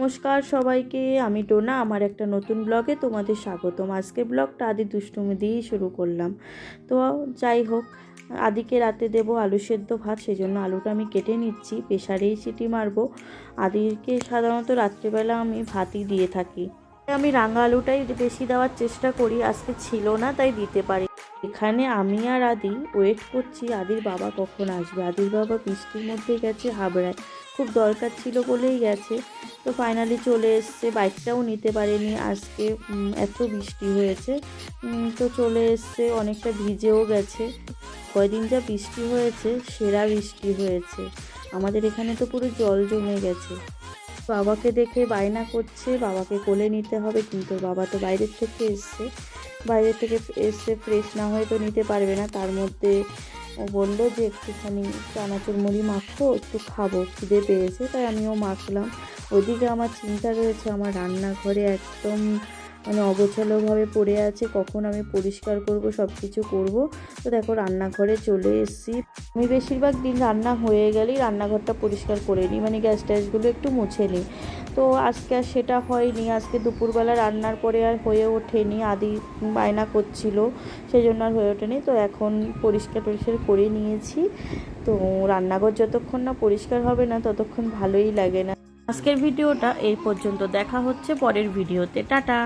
নমস্কার সবাইকে, আমি টোনা। আমার একটা নতুন ব্লগে তোমাদের স্বাগতম। আজকে ব্লগটা আদি দুষ্টুমি দিয়েই শুরু করলাম। তো যাই হোক, আদিকে রাতে দেবো আলু সেদ্ধ ভাত সেই জন্য আলুটা আমি কেটে নিচ্ছি। প্রেশারেই সিটি মারবো। আদিকে সাধারণত রাত্রিবেলা আমি ভাতই দিয়ে থাকি। আমি রাঙা আলুটাই বেশি দেওয়ার চেষ্টা করি। আজকে ছিল না, তাই দিতে পারি। এখানে আমি আর আদি ওয়েট করছি। আদির বাবা কখন আসবে? আদির বাবা বৃষ্টির মধ্যে গেছে, হাবড়ায়। খুব দরকার ছিল বলেই গেছে। তো ফাইনালি চলে এসছে। বাইকটাও নিতে পারেনি। আজকে এত বৃষ্টি হয়েছে। তো চলে এসছে। অনেকটা ভিজেও গেছে। কয়দিন যা বৃষ্টি হয়েছে, সেরা বৃষ্টি হয়েছে। আমাদের এখানে তো পুরো জল জমে গেছে। বাবাকে দেখে বায়না করছে। বাবাকে কোলে নিতে হবে, কিন্তু বাবা তো বাইরের থেকে এসছে। বাইরের থেকে এসে ফ্রেশ না হয়ে তো নিতে পারবে না। তার মধ্যে বলল যে, একটুখানি চানাচুর মুড়ি মাখো, একটু খাব। খিদে পেয়েছে, তাই আমিও মাখলাম। ওদিকে আমার চিন্তা রয়েছে, আমার রান্নাঘরে একদম মানে অগোছালোভাবে পড়ে আছে, কখন আমি পরিষ্কার করব সব কিছু করব। তো দেখো, রান্নাঘরে চলে এসেছি। আমি বেশিরভাগ দিন রান্না হয়ে গেলেই রান্নাঘরটা পরিষ্কার করে নিই মানে গ্যাস ট্যাসগুলো একটু মুছে নিই। তো আজকে আর সেটা হয়নি, আজকে দুপুরবেলা রান্নার পরে আর হয়ে ওঠেনি, আদি বায়না করছিল সেই জন্য আর হয়ে ওঠেনি। তো এখন পরিষ্কার টরিষ্কার করে নিয়েছি। তো রান্নাঘর যতক্ষণ না পরিষ্কার হবে না, ততক্ষণ ভালোই লাগে না। আজকের ভিডিওটা এই পর্যন্ত। দেখা হচ্ছে পরের ভিডিওতে। টাটা।